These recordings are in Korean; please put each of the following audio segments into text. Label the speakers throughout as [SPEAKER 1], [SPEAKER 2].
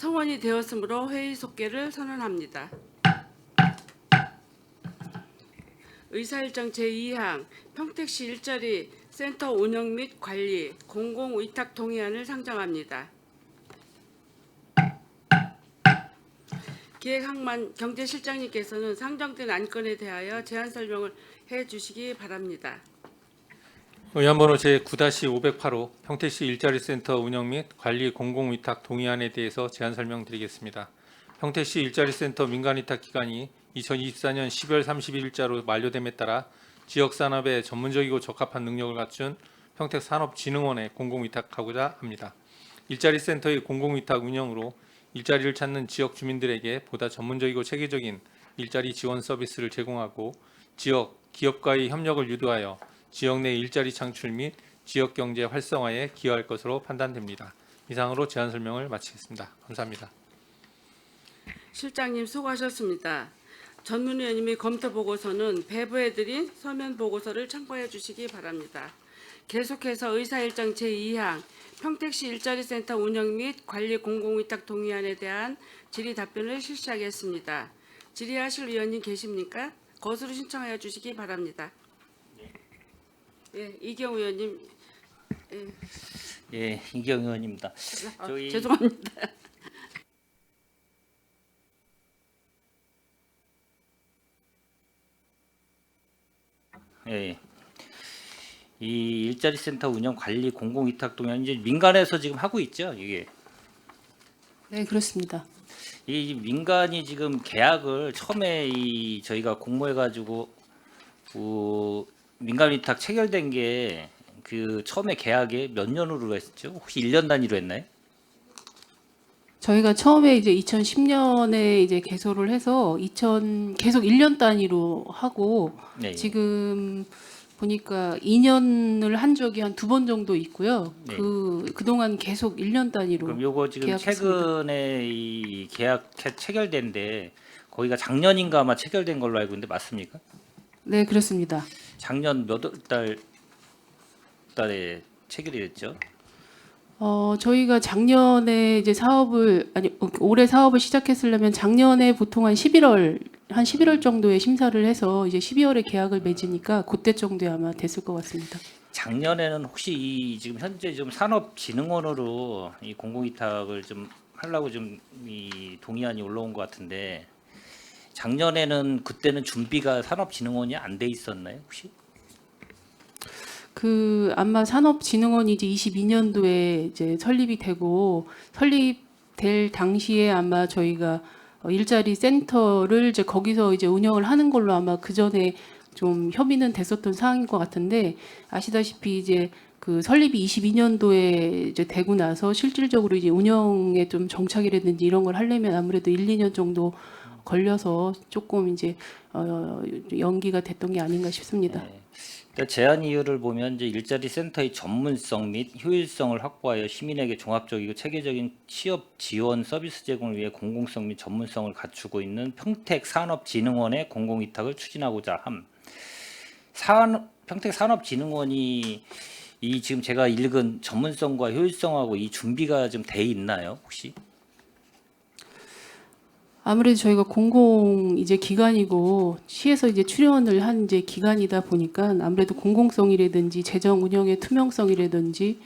[SPEAKER 1] 성원이 되었으므로 회의 속개를 선언합니다. 의사일정 제2항 평택시 일자리 센터 운영 및 관리 공공위탁 동의안을 상정합니다. 기획항만 경제실장님께서는 상정된 안건에 대하여 제안 설명을 해 주시기 바랍니다.
[SPEAKER 2] 의원번호 제9-508호 평택시 일자리센터 운영 및 관리 공공위탁 동의안에 대해서 제안 설명드리겠습니다. 평택시 일자리센터 민간위탁 기간이 2024년 12월 30일자로 만료됨에 따라 지역 산업에 전문적이고 적합한 능력을 갖춘 평택 산업진흥원에 공공위탁하고자 합니다. 일자리센터의 공공위탁 운영으로 일자리를 찾는 지역 주민들에게 보다 전문적이고 체계적인 일자리 지원 서비스를 제공하고 지역 기업과의 협력을 유도하여 지역 내 일자리 창출 및 지역 경제 활성화에 기여할 것으로 판단됩니다. 이상으로 제안 설명을 마치겠습니다. 감사합니다.
[SPEAKER 1] 실장님 수고하셨습니다. 전문위원님이 검토 보고서는 배부해드린 서면 보고서를 참고해 주시기 바랍니다. 계속해서 의사일정 제2항 평택시 일자리센터 운영 및 관리 공공위탁 동의안에 대한 질의 답변을 실시하겠습니다. 질의하실 의원님 계십니까? 거수로 신청하여 주시기 바랍니다. 예, 이경 의원님,
[SPEAKER 3] 예, 이경 의원입니다.
[SPEAKER 1] 아,
[SPEAKER 3] 저희-
[SPEAKER 1] 죄송합니다.
[SPEAKER 3] 예. 이 일자리 센터 운영 관리 공공 위탁 동향 이제 민간에서 지금 하고 있죠, 이게.
[SPEAKER 4] 네, 그렇습니다.
[SPEAKER 3] 이 민간이 지금 계약을 처음에 이 저희가 공모해 가지고 그 민간 위탁 체결된 게 그 처음에 계약에 몇 년으로 했죠? 혹시 1년 단위로 했나요?
[SPEAKER 4] 저희가 처음에 이제 2010년에 이제 개소를 해서 2000 계속 1년 단위로 하고
[SPEAKER 3] 네.
[SPEAKER 4] 지금 보니까 2년을 한 적이 한 두 번 정도 있고요.
[SPEAKER 3] 네.
[SPEAKER 4] 그 그동안 계속 1년 단위로
[SPEAKER 3] 그럼 요거 지금
[SPEAKER 4] 계약했습니다.
[SPEAKER 3] 최근에 이 계약 체- 체결된데 거기가 작년인가 아마 체결된 걸로 알고 있는데 맞습니까?
[SPEAKER 4] 네, 그렇습니다.
[SPEAKER 3] 작년 몇달 달에 체결이 됐죠?
[SPEAKER 4] 어, 저희가 작년에 이제 사업을 아니 어, 올해 사업을 시작했으려면 작년에 보통 한 11월 한 11월 정도에 심사를 해서 이제 12월에 계약을 맺으니까 그때 정도에 아마 됐을 것 같습니다.
[SPEAKER 3] 작년에는 혹시 이 지금 현재 좀 산업진흥원으로 이 공공위탁을 좀 하려고 좀 이 동의안이 올라온 것 같은데 작년에는 그때는 준비가 산업진흥원이 안 돼 있었나요 혹시?
[SPEAKER 4] 그 아마 산업진흥원이 이제 22년도에 이제 설립이 되고 설립될 당시에 아마 저희가 어, 일자리 센터를 이제 거기서 이제 운영을 하는 걸로 아마 그 전에 좀 협의는 됐었던 사항인 것 같은데 아시다시피 이제 그 설립이 22년도에 이제 되고 나서 실질적으로 이제 운영에 좀 정착이라든지 이런 걸 하려면 아무래도 1, 2년 정도 걸려서 조금 이제 어, 연기가 됐던 게 아닌가 싶습니다.
[SPEAKER 3] 네. 그러니까 제안 이유를 보면 이제 일자리 센터의 전문성 및 효율성을 확보하여 시민에게 종합적이고 체계적인 취업 지원 서비스 제공을 위해 공공성 및 전문성을 갖추고 있는 평택 산업진흥원의 공공 위탁을 추진하고자 함. 산 평택 산업진흥원이 이 지금 제가 읽은 전문성과 효율성하고 이 준비가 좀 돼 있나요 혹시?
[SPEAKER 4] 아무래도 저희가 공공 이제 기관이고 시에서 이제 출연을 한 이제 기관이다 보니까 아무래도 공공성이라든지 재정 운영의 투명성이라든지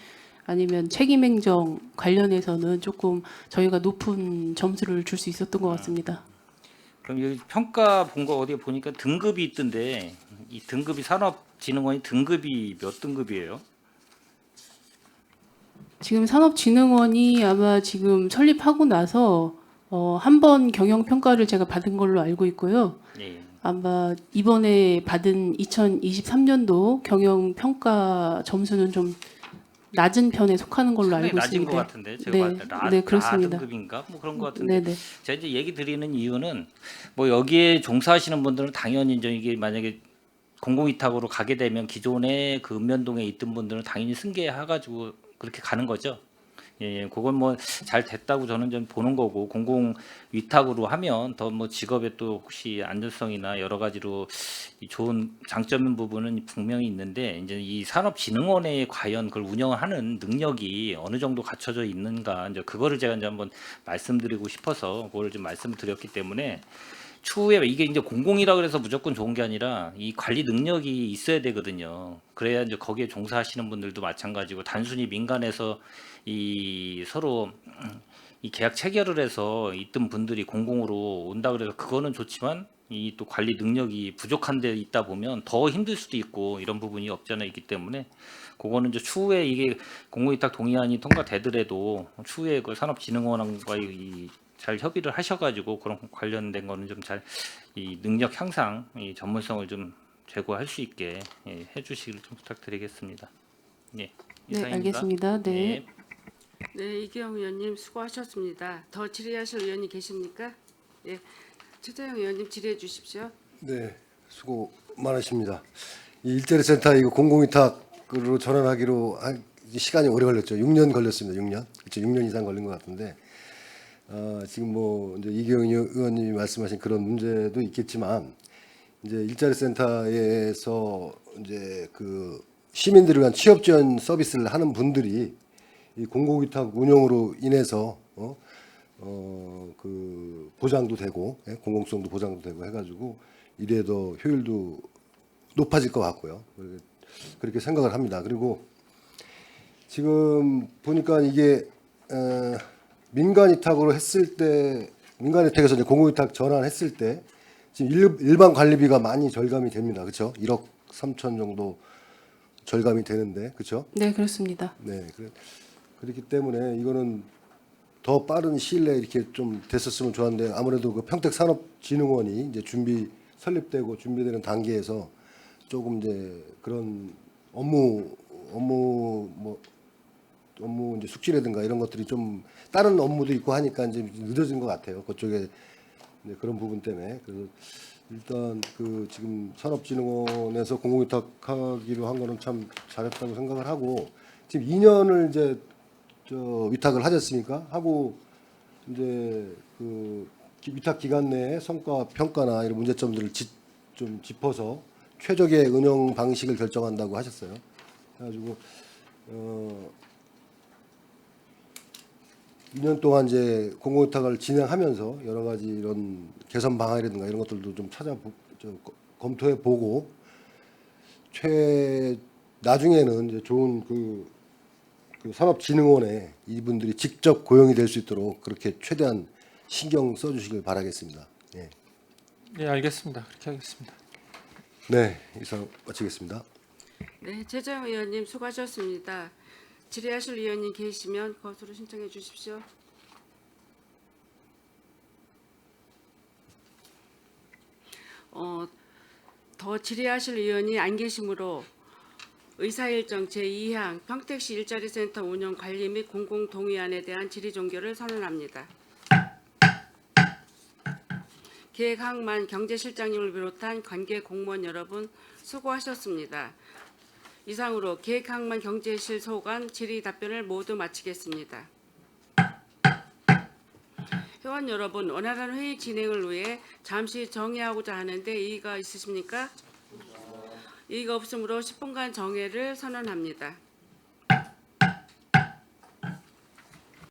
[SPEAKER 4] 아니면 책임 행정 관련해서는 조금 저희가 높은 점수를 줄 수 있었던 것 같습니다.
[SPEAKER 3] 그럼 여기 평가 본 거 어디에 보니까 등급이 있던데 이 등급이 산업진흥원이 등급이 몇 등급이에요?
[SPEAKER 4] 지금 산업진흥원이 아마 지금 설립하고 나서 어, 한 번 경영 평가를 제가 받은 걸로 알고 있고요.
[SPEAKER 3] 예.
[SPEAKER 4] 아마 이번에 받은 2023년도 경영 평가 점수는 좀 낮은 편에 속하는 걸로 알고
[SPEAKER 3] 낮은
[SPEAKER 4] 있습니다.
[SPEAKER 3] 것 같은데 제가
[SPEAKER 4] 네,
[SPEAKER 3] 봤을 때 라,
[SPEAKER 4] 네, 그렇습니다.
[SPEAKER 3] 등급인가 뭐 그런 것 같은데
[SPEAKER 4] 네네.
[SPEAKER 3] 제가 이제 얘기 드리는 이유는 뭐 여기에 종사하시는 분들은 당연히 이제 이게 만약에 공공위탁으로 가게 되면 기존에 그 읍면동에 있던 분들은 당연히 승계해가지고 그렇게 가는 거죠. 예, 예, 그건 뭐 잘 됐다고 저는 좀 보는 거고 공공 위탁으로 하면 더 뭐 직업에 또 혹시 안전성이나 여러 가지로 이 좋은 장점인 부분은 분명히 있는데 이제 이 산업진흥원에 과연 그걸 운영하는 능력이 어느 정도 갖춰져 있는가 이제 그거를 제가 이제 한번 말씀드리고 싶어서 그걸 좀 말씀드렸기 때문에 추후에 이게 이제 공공이라 그래서 무조건 좋은 게 아니라 이 관리 능력이 있어야 되거든요. 그래야 이제 거기에 종사하시는 분들도 마찬가지고 단순히 민간에서 이 서로 이 계약 체결을 해서 있던 분들이 공공으로 온다 그래서 그거는 좋지만 이 또 관리 능력이 부족한 데 있다 보면 더 힘들 수도 있고 이런 부분이 없잖아 있기 때문에 그거는 이제 추후에 이게 공공위탁 동의안이 통과되더라도 추후에 그 산업진흥원과 이- 잘 협의를 하셔가지고 그런 관련된 거는 좀 잘 이 능력 향상, 이 전문성을 좀 제고할 수 있게 예, 해주시길 좀 부탁드리겠습니다. 예,
[SPEAKER 4] 네,
[SPEAKER 3] 이상입니다.
[SPEAKER 4] 알겠습니다. 네.
[SPEAKER 3] 예.
[SPEAKER 1] 네, 이기영 의원님 수고하셨습니다. 더 질의하실 의원이 계십니까? 예, 최재형 의원님 질의해 주십시오.
[SPEAKER 5] 네, 수고 많으십니다. 이 일자리 센터 이거 공공위탁으로 전환하기로 한 시간이 오래 걸렸죠. 6년 걸렸습니다. 6년. 그렇죠. 6년 이상 걸린 것 같은데 어, 지금 뭐 이제 이경희 의원님이 말씀하신 그런 문제도 있겠지만 이제 일자리 센터에서 이제 그 시민들을 위한 취업 지원 서비스를 하는 분들이 이 공공위탁 운영으로 인해서 어, 어, 그 보장도 되고 예, 공공성도 보장도 되고 해가지고 이래도 효율도 높아질 것 같고요. 그렇게 생각을 합니다. 그리고 지금 보니까 이게 어, 민간 위탁으로 했을 때 민간 위탁에서 이제 공공 위탁 전환했을 때 지금 일, 일반 관리비가 많이 절감이 됩니다. 그렇죠? 1억 3천 정도 절감이 되는데 그렇죠?
[SPEAKER 4] 네, 그렇습니다.
[SPEAKER 5] 네, 그래, 그렇기 때문에 이거는 더 빠른 시일 내에 이렇게 좀 됐었으면 좋았는데 아무래도 그 평택산업진흥원이 이제 준비 설립되고 준비되는 단계에서 조금 이제 그런 업무 업무 뭐 업무 이제 숙지라든가 이런 것들이 좀 다른 업무도 있고 하니까 이제 늦어진 것 같아요. 그쪽에 네, 그런 부분 때문에 그래서 일단 그 지금 산업진흥원에서 공공위탁하기로 한 거는 참 잘했다고 생각을 하고 지금 2년을 이제 저 위탁을 하셨습니까? 하고 이제 그 기- 위탁 기간 내에 성과 평가나 이런 문제점들을 지- 좀 짚어서 최적의 운영 방식을 결정한다고 하셨어요. 그래가지고 어 2년 동안 이제 공공위탁을 진행하면서 여러 가지 이런 개선 방안이라든가 이런 것들도 좀 찾아 검토해 보고 최 나중에는 이제 좋은 그, 그 산업진흥원에 이분들이 직접 고용이 될 수 있도록 그렇게 최대한 신경 써주시길 바라겠습니다. 예.
[SPEAKER 2] 네, 알겠습니다. 그렇게 하겠습니다.
[SPEAKER 5] 네, 이상 마치겠습니다.
[SPEAKER 1] 네, 최재형 의원님 수고하셨습니다. 질의하실 의원님 계시면 거수로 신청해 주십시오. 어, 더 질의하실 의원이 안 계시므로 의사일정 제2항 평택시 일자리센터 운영 관리 및 공공 동의안에 대한 질의 종결을 선언합니다. 계획항만 경제실장님을 비롯한 관계 공무원 여러분 수고하셨습니다. 이상으로 계획항만 경제실 소관 질의 답변을 모두 마치겠습니다. 회원 여러분, 원활한 회의 진행을 위해 잠시 정회하고자 하는데 이의가 있으십니까? 이의가 없으므로 10분간 정회를 선언합니다.